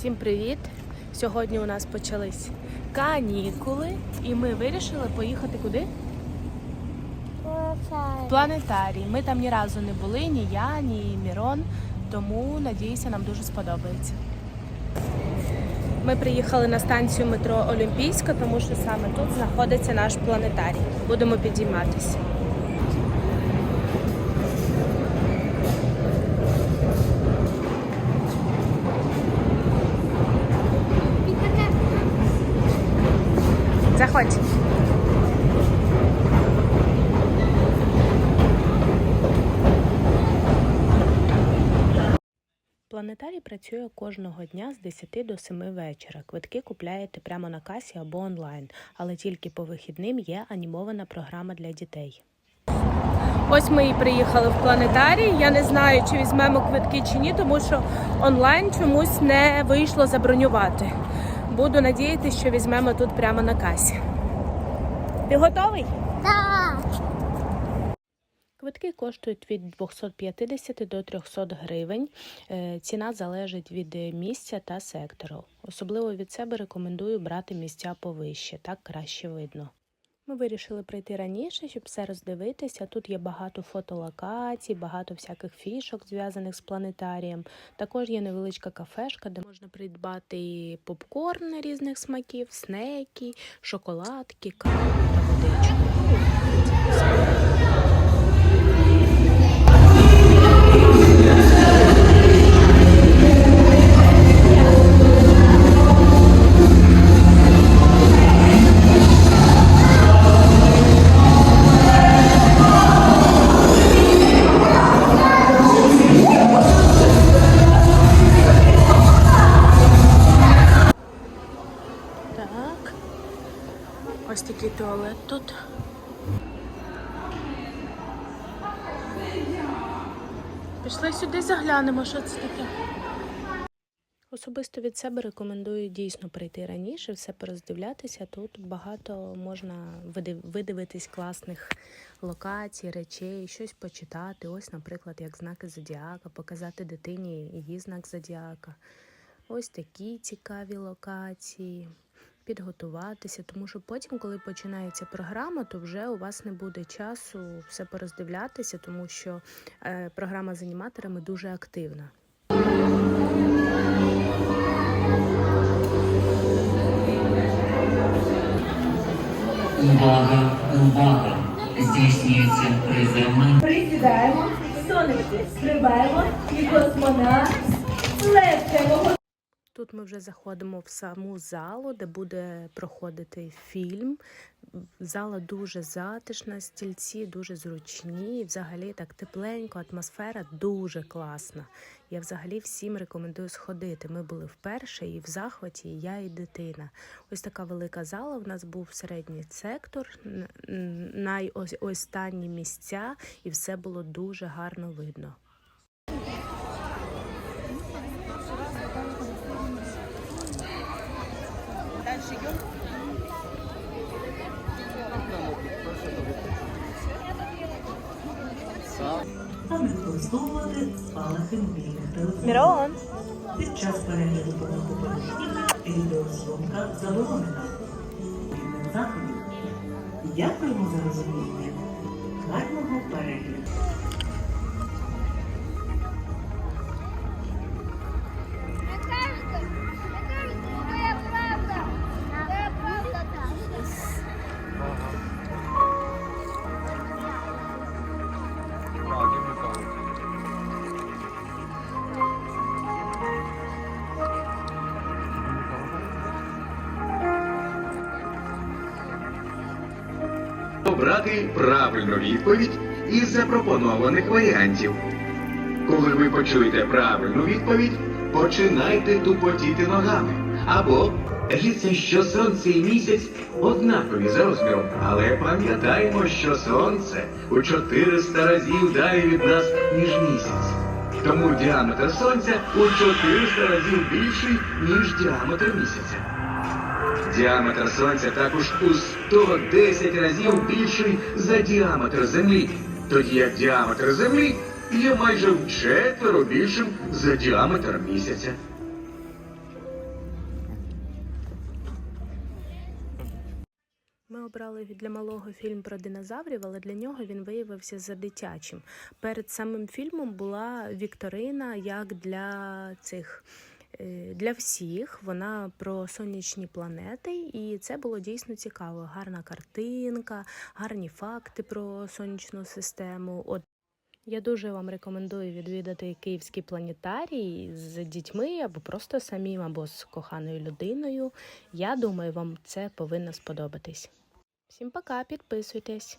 Всім привіт! Сьогодні у нас почались канікули, і ми вирішили поїхати куди? В планетарій. Ми там ні разу не були, ні я, ні Мірон, тому надіюся, нам дуже сподобається. Ми приїхали на станцію метро Олімпійська, тому що саме тут знаходиться наш планетарій. Будемо підійматися. Заходь. Планетарій працює кожного дня з 10 до 7 вечора. Квитки купляєте прямо на касі або онлайн, але тільки по вихідним є анімована програма для дітей. Ось ми і приїхали в планетарій. Я не знаю, чи візьмемо квитки чи ні, тому що онлайн чомусь не вийшло забронювати. Буду надіятися, що візьмемо тут прямо на касі. Ти готовий? Так. Квитки коштують від 250 до 300 гривень. Е, Ціна залежить від місця та сектору. Особливо від себе рекомендую брати місця повище, так краще видно. Ми вирішили прийти раніше, щоб все роздивитися. Тут є багато фотолокацій, багато всяких фішок, зв'язаних з планетарієм. Також є невеличка кафешка, де можна придбати попкорн різних смаків, снеки, шоколадки, каву та водичку. Такий туалет тут. Пішли сюди заглянемо, що це таке. Особисто від себе рекомендую дійсно прийти раніше, все пороздивлятися. Тут багато можна видивитись класних локацій, речей, щось почитати. Ось, наприклад, як знаки зодіака, показати дитині її знак зодіака. Ось такі цікаві локації. Підготуватися, тому що потім, коли починається програма, то вже у вас не буде часу все пороздивлятися, тому що е, програма з аніматорами дуже активна. Увага, увага! Здійснюється приземлення. Присідаємо, сонечки, стрибаємо і космонавт летимо. Тут ми вже заходимо в саму залу, де буде проходити фільм. Зала дуже затишна, стільці дуже зручні. і Взагалі так тепленько, атмосфера дуже класна. Я взагалі всім рекомендую сходити. Ми були вперше і в захваті, і я, і дитина. Ось така велика зала. В нас був середній сектор, найостанні місця, і все було дуже гарно видно. Не використовувати спалахи мобільних телефонів. Під час перегляду порнографічних відеозйомка заборонена. Дякуємо за розуміння. Обрати правильну відповідь із запропонованих варіантів. Коли ви почуєте правильну відповідь, починайте тупотіти ногами. Або кажіться, що сонце і місяць однакові за розміром, але пам'ятаємо, що сонце у 400 разів далі від нас, ніж місяць. Тому діаметр сонця у 400 разів більший, ніж діаметр місяця. Діаметр сонця також у 110 разів більший за діаметр Землі, тоді як діаметр Землі є майже вчетверо більшим за діаметр місяця. Ми обрали для малого фільм про динозаврів, але для нього він виявився за дитячим. Перед самим фільмом була Вікторина як для цих е, Для всіх вона про сонячні планети, і це було дійсно цікаво. Гарна картинка, гарні факти про сонячну систему. От я дуже вам рекомендую відвідати Київський планетарій з дітьми або просто самим, або з коханою людиною. Я думаю, вам це повинно сподобатись. Всім пока, підписуйтесь.